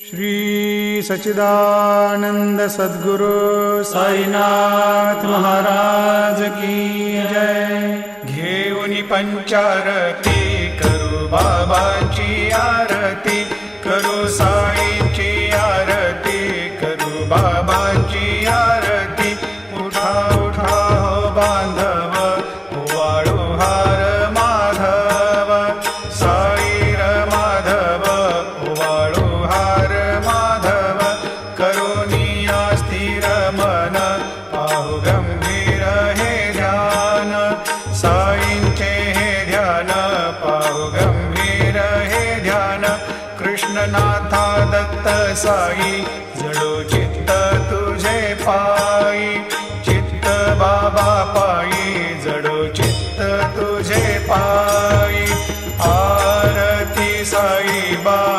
श्री सच्चिदानंद सद्गुरु साईनाथ महाराज की जय। घेऊन पंचारती करू बाबाची आरती करू साईची आरती करू बाबा कृष्णनाथा दत्त साई जडो चित्त तुझे पायी चित्त बाबा पायी जडो चित्त तुझे पायी आरती साई बा